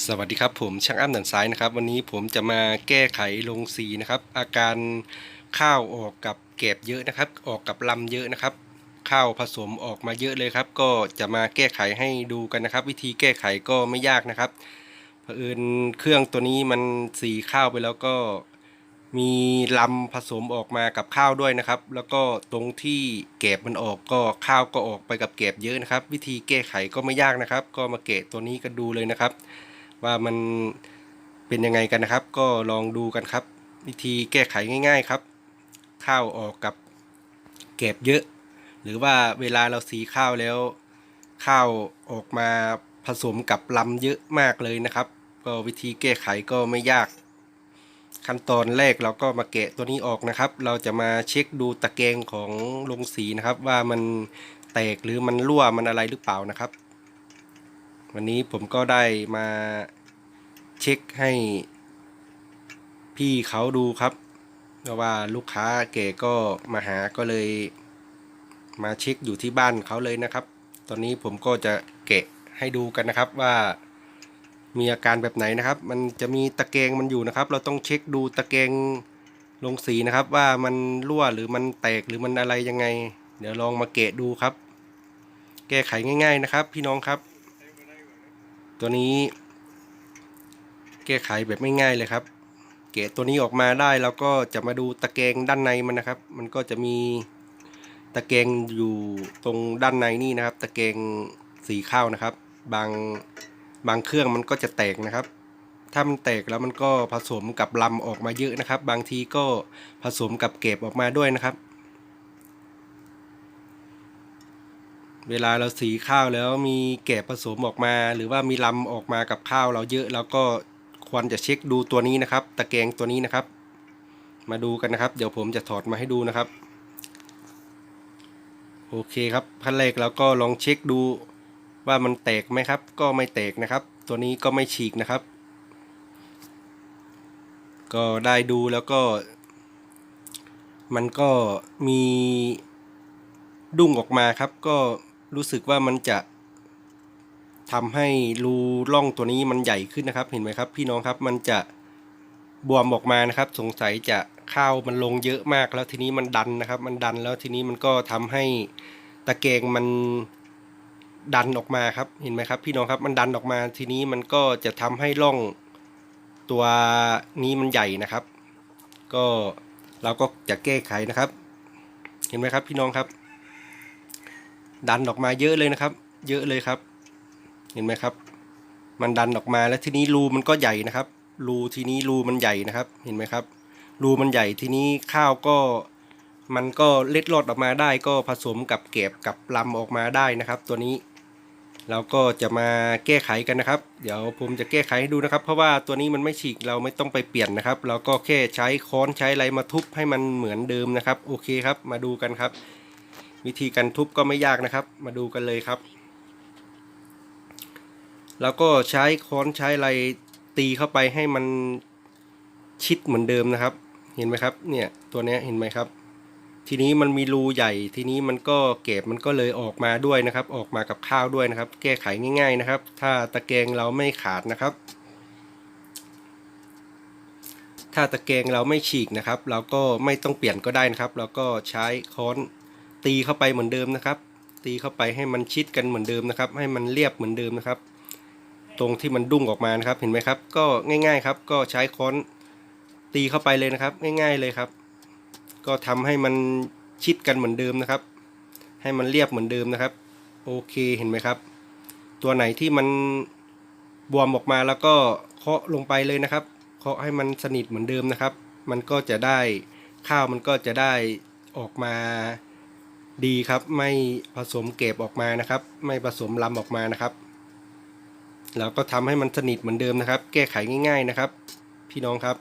สวัสดีครับผมช่างอ้ำหนันซ้ายนะครับ วันนี้ผมจะมาแก้ไขลงสีนะครับ อาการข้าวออกกับเก็บเยอะนะครับ ออกกับลำเยอะนะครับ ข้าวผสมออกมาเยอะเลยครับ ก็จะมาแก้ไขให้ดูกันนะครับ วิธีแก้ไขก็ไม่ยากนะครับเผอิญเครื่องตัวนี้มันสีข้าวไปแล้วก็มีลำผสมออกมากับข้าวด้วยนะครับ แล้วก็ตรงที่เก็บมันออกก็ข้าวก็ออกไปกับเก็บเยอะนะครับ วิธีแก้ไขก็ไม่ยากนะครับ ก็มาเกะตัวนี้กันดูเลยนะครับ ว่ามันเป็นยังไงกันนะครับ ก็ลองดูกันครับ วิธีแก้ไขง่าย ๆครับ ข้าวออกกับเก็บเยอะ หรือว่าเวลาเราสีข้าวแล้ว ข้าวออกมาผสมกับลำเยอะมากเลยนะครับ ก็วิธีแก้ไขก็ไม่ยาก ขั้นตอนแรกเราก็มาแกะตัวนี้ออกนะครับ เราจะมาเช็คดูตะแกรงของลงสีนะครับ ว่ามันแตกหรือมันรั่วมันอะไรหรือเปล่านะครับ วันนี้ผมก็ได้มาเช็คให้ พี่เขาดูครับเพราะว่าลูกค้าเก๋ก็มาหาก็เลย มาเช็คอยู่ที่บ้านเขาเลยนะครับ ตอนนี้ผมก็จะเกะให้ดูกันนะครับว่ามีอาการแบบไหนนะครับ มันจะมีตะแกรงมันอยู่นะครับ เราต้องเช็คดูตะแกรงลงสีนะครับ ว่ามันรั่วหรือมันแตกหรือมันอะไรยังไง เดี๋ยวลองมาเกะดูครับ แก้ไขง่าย ๆนะครับ พี่น้องครับ ตัวนี้แก้ไขแบบไม่ง่ายเลยครับ เกะตัวนี้ออกมาได้แล้วก็จะมาดูตะแกรงด้านในมันนะครับ มันก็จะมีตะแกรงอยู่ตรงด้านในนี่นะครับ ตะแกรงสีข้าวนะครับ บางบางเครื่องมันก็จะแตกนะครับ ถ้ามันแตกแล้วมันก็ผสมกับลำออกมาเยอะนะครับ บางทีก็ผสมกับเก็บออกมาด้วยนะครับ เวลาเราสีข้าวแล้วมีแกบผสมออกมา หรือว่ามีลำออกมากับข้าวเราเยอะเราก็ควรจะเช็คดูตัวนี้นะครับ ตะแกรงตัวนี้นะครับ มาดูกันนะครับ เดี๋ยวผมจะถอดมาให้ดูนะครับ โอเคครับขั้นแรกเราก็ลองเช็คดูว่ามันแตกไหมครับ ก็ไม่แตกนะครับ ตัวนี้ก็ไม่ฉีกนะครับ ก็ได้ดูแล้วก็ มันก็มีดุ้งออกมาครับก็ รู้สึกว่ามันจะทำให้รูร่องตัวนี้มันใหญ่ขึ้นนะครับ เห็นไหมครับ พี่น้องครับมันจะบวมออกมานะครับ สงสัยจะข้าวมันลงเยอะมากแล้วทีนี้มันดันนะครับ มันดันแล้วทีนี้มันก็ทำให้ตะแกรงมันดันออกมาครับ เห็นไหมครับ พี่น้องครับมันดันออกมาทีนี้มันก็จะทำให้ร่องตัวนี้มันใหญ่นะครับ ก็เราก็จะแก้ไขนะครับ เห็นไหมครับ พี่น้องครับ ดันออกมาเยอะเลยนะครับ เยอะเลยครับ เห็นไหมครับ มันดันออกมาแล้วทีนี้รูมันก็ใหญ่นะครับ รูทีนี้รูมันใหญ่นะครับ เห็นไหมครับ รูมันใหญ่ทีนี้ข้าวก็มันก็เล็ดลอดออกมาได้ก็ผสมกับเก็บกับลำออกมาได้นะครับ ตัวนี้เราก็จะมาแก้ไขกันนะครับ เดี๋ยวผมจะแก้ไขให้ดูนะครับ เพราะว่าตัวนี้มันไม่ฉีกเราไม่ต้องไปเปลี่ยนนะครับ เราก็แค่ใช้ค้อนใช้อะไรมาทุบให้มันเหมือนเดิมนะครับ โอเคครับ มาดูกันครับ วิธีการทุบก็ไม่ยากนะครับ มาดูกันเลยครับ แล้วก็ใช้ค้อนใช้อะไรตีเข้าไปให้มันชิดเหมือนเดิมนะครับ เห็นไหมครับ เนี่ยตัวเนี้ยเห็นไหมครับ ทีนี้มันมีรูใหญ่ ทีนี้มันก็เก็บมันก็เลยออกมาด้วยนะครับ ออกมากับข้าวด้วยนะครับ แก้ไขง่าย ๆนะครับ ถ้าตะแกรงเราไม่ขาดนะครับ ถ้าตะแกรงเราไม่ฉีกนะครับ เราก็ไม่ต้องเปลี่ยนก็ได้นะครับ เราก็ใช้ค้อน ตีเข้าไปเหมือนเดิมนะครับ ตีเข้าไปให้มันชิดกันเหมือนเดิมนะครับ ให้มันเรียบเหมือนเดิมนะครับ ตรงที่มันดุ้งออกมานะครับ เห็นไหมครับ ก็ง่าย ๆ ครับ ก็ใช้ค้อนตีเข้าไปเลยนะครับ ง่าย ๆเลยครับ ก็ทำให้มันชิดกันเหมือนเดิมนะครับ ให้มันเรียบเหมือนเดิมนะครับ โอเคเห็นไหมครับ ตัวไหนที่มันบวมออกมาแล้วก็เคาะลงไปเลยนะครับ เคาะให้มันสนิทเหมือนเดิมนะครับ มันก็จะได้ข้าวมันก็จะได้ออกมา ดีครับ ไม่ผสมเก็บออกมานะครับ ไม่ผสมลำออกมานะครับเราก็ทำให้มันสนิทเหมือนเดิมนะครับ แก้ไขง่าย ๆนะครับ พี่น้องครับ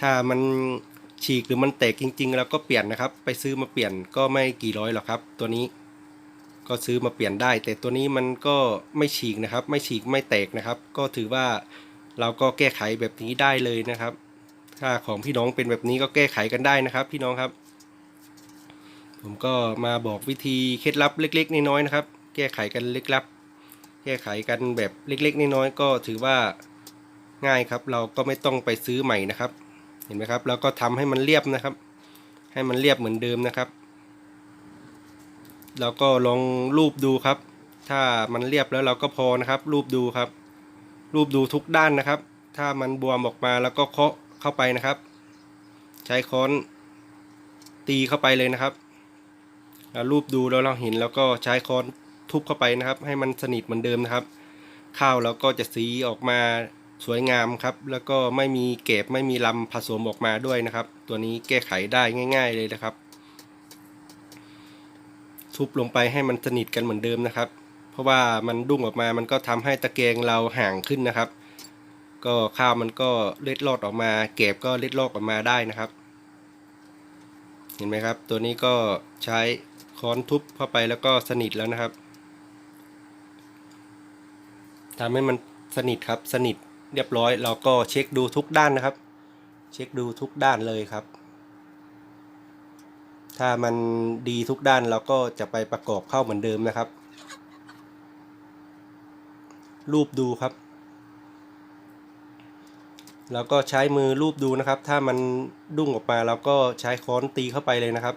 ถ้ามันฉีกหรือมันแตกจริงๆเราก็เปลี่ยนนะครับ ไปซื้อมาเปลี่ยนก็ไม่กี่ร้อยหรอกครับ ตัวนี้ก็ซื้อมาเปลี่ยนได้ แต่ตัวนี้มันก็ไม่ฉีกนะครับ ไม่ฉีกไม่แตกนะครับ ก็ถือว่าเราก็แก้ไขแบบนี้ได้เลยนะครับ ถ้าของพี่น้องเป็นแบบนี้ก็แก้ไขกันได้นะครับ พี่น้องครับ ผมก็มาบอกวิธีเคล็ดลับเล็ก ๆน้อยๆนะครับ แก้ไขกันเล็กลับ แก้ไขกันแบบเล็กๆน้อยๆก็ถือว่าง่ายครับ เราก็ไม่ต้องไปซื้อใหม่นะครับ เห็นไหมครับ แล้วก็ทำให้มันเรียบนะครับ ให้มันเรียบเหมือนเดิมนะครับเราก็ลองรูปดูครับ ถ้ามันเรียบแล้วเราก็พอนะครับ รูปดูครับ รูปดูทุกด้านนะครับ ถ้ามันบวมออกมาแล้วก็เคาะเข้าไปนะครับ ใช้ค้อนตีเข้าไปเลยนะครับ รูปดูแล้วเราเห็นแล้วก็ใช้ค้อนทุบเข้าไปนะครับ ให้มันสนิทเหมือนเดิมนะครับ ข้าวเราก็จะสีออกมาสวยงามครับ แล้วก็ไม่มีเก็บไม่มีลำผสมออกมาด้วยนะครับ ตัวนี้แก้ไขได้ง่าย ๆ เลยนะครับ ทุบลงไปให้มันสนิทกันเหมือนเดิมนะครับ เพราะว่ามันดุ้งออกมามันก็ทำให้ตะแกรงเราห่างขึ้นนะครับ ก็ข้าวมันก็เล็ดลอดออกมา เก็บก็เล็ดลอดออกมาได้นะครับ เห็นไหมครับ ตัวนี้ก็ใช้ ค้อนทุบเข้าไปแล้วก็สนิทแล้วนะครับทำให้มันสนิทครับสนิทเรียบร้อย เราก็เช็คดูทุกด้านนะครับ เช็คดูทุกด้านเลยครับ ถ้ามันดีทุกด้านเราก็จะไปประกอบเข้าเหมือนเดิมนะครับ รูปดูครับแล้วก็ใช้มือรูปดูนะครับ ถ้ามันดุ้งออกมาเราก็ใช้ค้อนตีเข้าไปเลยนะครับ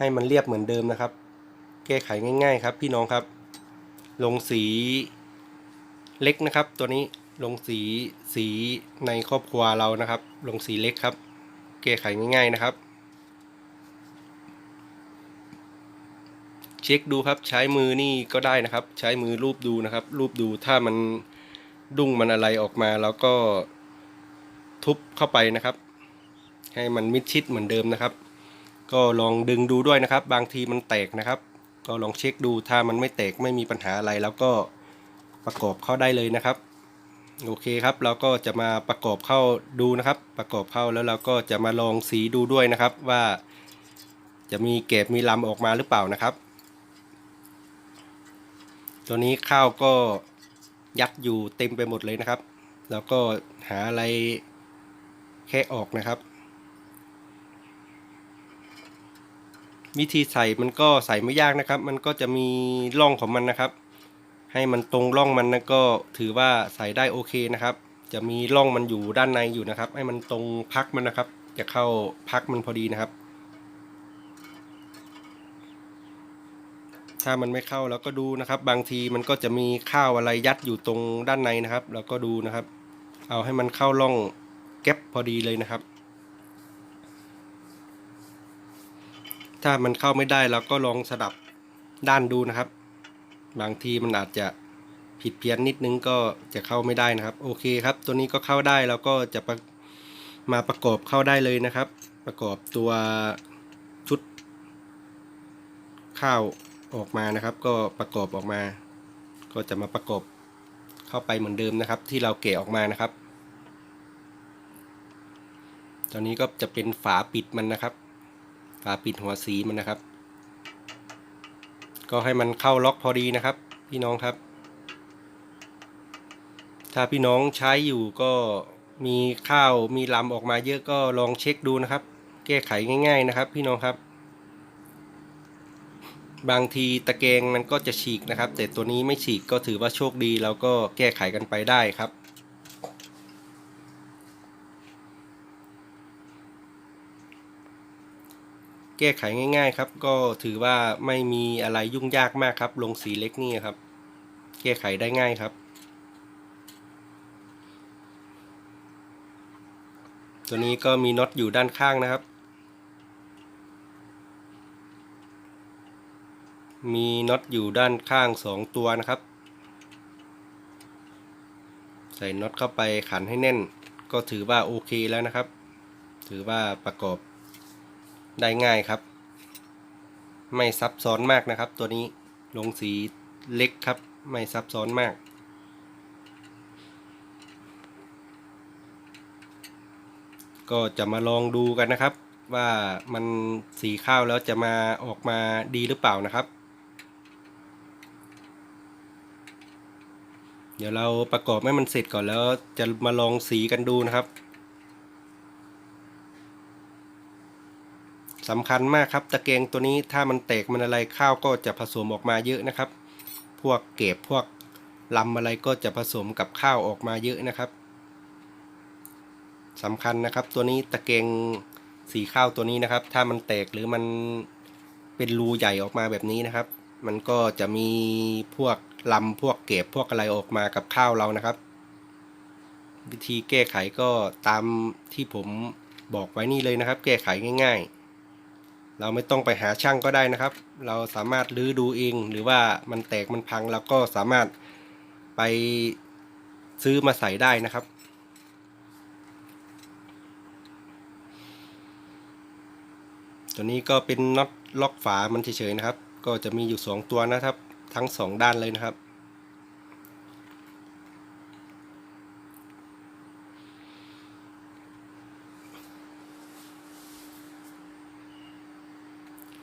ให้มันเรียบเหมือนเดิมนะครับ แก้ไขง่าย ๆ ครับ พี่น้องครับ ลงสีเล็กนะครับ ตัวนี้ลงสีสีในครอบครัวเรานะครับ ลงสีเล็กครับ แก้ไขง่าย ๆนะครับ เช็คดูครับใช้มือนี่ก็ได้นะครับ ใช้มือรูปดูนะครับ รูปดูถ้ามันดุ้งมันอะไรออกมาแล้วก็ทุบเข้าไปนะครับ ให้มันมิดชิดเหมือนเดิมนะครับ ก็ลองดึงดูด้วยนะครับ บางทีมันแตกนะครับ ก็ลองเช็คดูถ้ามันไม่แตกไม่มีปัญหาอะไร แล้วก็ประกอบเข้าได้เลยนะครับ โอเคครับ เราก็จะมาประกอบเข้าดูนะครับ ประกอบเข้าแล้วเราก็จะมาลองสีดูด้วยนะครับว่า จะมีเกบมีลำออกมาหรือเปล่านะครับ ตัวนี้ข้าวก็ยัดอยู่เต็มไปหมดเลยนะครับ แล้วก็หาอะไรแค่ออกนะครับ วิธีใส่มันก็ใส่ไม่ยากนะครับ มันก็จะมีร่องของมันนะครับ ให้มันตรงร่องมันนะก็ถือว่าใส่ได้โอเคนะครับ จะมีร่องมันอยู่ด้านในอยู่นะครับ ให้มันตรงพักมันนะครับ จะเข้าพักมันพอดีนะครับ ถ้ามันไม่เข้าเราก็ดูนะครับ บางทีมันก็จะมีข้าวอะไรยัดอยู่ตรงด้านในนะครับเราก็ดูนะครับ เอาให้มันเข้าร่องแก๊ปพอดีเลยนะครับ ถ้ามันเข้าไม่ได้เราก็ลองสลับด้านดูนะครับ บางทีมันอาจจะผิดเพี้ยนนิดนึงก็จะเข้าไม่ได้นะครับ โอเคครับ ตัวนี้ก็เข้าได้เราก็จะมาประกอบเข้าได้เลยนะครับ ประกอบตัวชุดข้าวออกมานะครับ ก็ประกอบออกมา ก็จะมาประกอบเข้าไปเหมือนเดิมนะครับ ที่เราแกะออกมานะครับ ตอนนี้ก็จะเป็นฝาปิดมันนะครับ ฝาปิดหัวสีมันนะครับ ก็ให้มันเข้าล็อกพอดีนะครับ พี่น้องครับ ถ้าพี่น้องใช้อยู่ก็มีข้าวมีลำออกมาเยอะก็ลองเช็คดูนะครับ แก้ไขง่าย ๆนะครับ พี่น้องครับ บางทีตะแกรงมันก็จะฉีกนะครับ แต่ตัวนี้ไม่ฉีกก็ถือว่าโชคดีเราก็แก้ไขกันไปได้ครับ แก้ไขง่าย ๆ ครับ ก็ถือว่าไม่มีอะไรยุ่งยากมากครับ ลงสีเล็กนี่ครับ แก้ไขได้ง่ายครับ ตัวนี้ก็มีน็อตอยู่ด้านข้างนะครับ มีน็อตอยู่ด้านข้างสองตัวนะครับ ใส่น็อตเข้าไปขันให้แน่น ก็ถือว่าโอเคแล้วนะครับ ถือว่าประกอบ ได้ง่ายครับ ไม่ซับซ้อนมากนะครับ ตัวนี้ลงสีเล็กครับ ไม่ซับซ้อนมากก็จะมาลองดูกันนะครับ ว่ามันสีข้าวแล้วจะมาออกมาดีหรือเปล่านะครับ เดี๋ยวเราประกอบให้มันเสร็จก่อนแล้วจะมาลองสีกันดูนะครับ สำคัญมากครับ ตะแกรงตัวนี้ถ้ามันแตกมันอะไรข้าวก็จะผสมออกมาเยอะนะครับ พวกเก็บพวกลำอะไรก็จะผสมกับข้าวออกมาเยอะนะครับสำคัญนะครับ ตัวนี้ตะเกงสีข้าวตัวนี้นะครับ ถ้ามันแตกหรือมันเป็นรูใหญ่ออกมาแบบนี้นะครับ มันก็จะมีพวกลำพวกเก็บพวกอะไรออกมากับข้าวเรานะครับ วิธีแก้ไขก็ตามที่ผมบอกไว้นี่เลยนะครับ แก้ไขง่าย ๆ เราไม่ต้องไปหาช่างก็ได้นะครับ เราสามารถรื้อดูเอง หรือว่ามันแตกมันพังเราก็สามารถไปซื้อมาใส่ได้นะครับ ตัวนี้ก็เป็นน็อตล็อกฝามันเฉยๆนะครับ ก็จะมีอยู่ 2 ตัวนะครับ ทั้ง 2 ด้านเลยนะครับ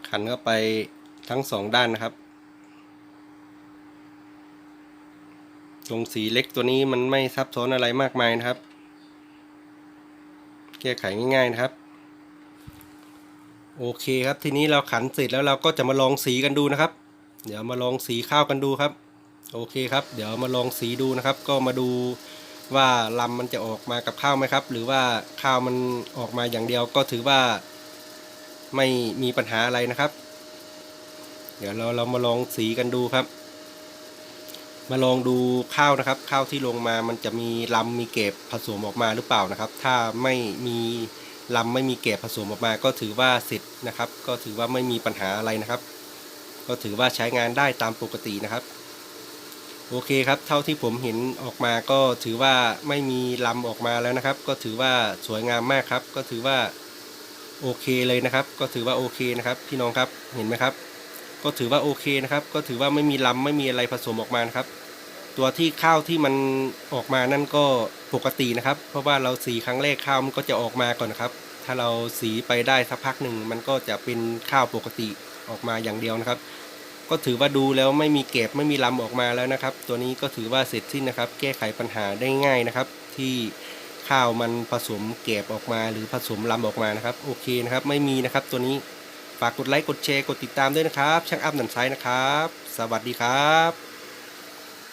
ขันเข้าไปทั้งสองด้านนะครับตรงสีเล็กตัวนี้มันไม่ซับซ้อนอะไรมากมายนะครับ แก้ไขง่ายๆนะครับ โอเคครับ ทีนี้เราขันเสร็จแล้วเราก็จะมาลองสีกันดูนะครับ เดี๋ยวมาลองสีข้าวกันดูครับ โอเคครับ เดี๋ยวมาลองสีดูนะครับ ก็มาดูว่าลำมันจะออกมากับข้าวไหมครับ หรือว่าข้าวมันออกมาอย่างเดียวก็ถือว่า ไม่มีปัญหาอะไรนะครับ เดี๋ยวเราเรามาลองสีกันดูครับ มาลองดูข้าวนะครับ ข้าวที่ลงมามันจะมีลำมีเก็บผสมออกมาหรือเปล่านะครับ ถ้าไม่มีลำไม่มีเก็บผสมออกมา ก็ถือว่าเสร็จนะครับ ก็ถือว่าไม่มีปัญหาอะไรนะครับ ก็ถือว่าใช้งานได้ตามปกตินะครับโอเคครับ เท่าที่ผมเห็นออกมาก็ถือว่าไม่มีลำออกมาแล้วนะครับ ก็ถือว่าสวยงามมากครับ ก็ถือว่า โอเคเลยนะครับ ก็ถือว่าโอเคนะครับพี่น้องครับเห็นไหมครับ ก็ถือว่าโอเคนะครับ ก็ถือว่าไม่มีลำไม่มีอะไรผสมออกมานะครับ ตัวที่ข้าวที่มันออกมานั่นก็ปกตินะครับ เพราะว่าเราสีครั้งแรกข้าวมันก็จะออกมาก่อนนะครับ ถ้าเราสีไปได้สักพักหนึ่งมันก็จะเป็นข้าวปกติออกมาอย่างเดียวนะครับ ก็ถือว่าดูแล้วไม่มีเก็บไม่มีลำออกมาแล้วนะครับ ตัวนี้ก็ถือว่าเสร็จสิ้นนะครับ แก้ไขปัญหาได้ง่ายนะครับ ที่ ข้าวมันผสมเก็บออกมาหรือผสมลำออกมานะครับโอเคนะครับไม่มีนะครับตัวนี้ฝากกดไลค์กดแชร์กดติดตามด้วยนะครับ ช่างอัพหนันไซด์นะครับ สวัสดีครับ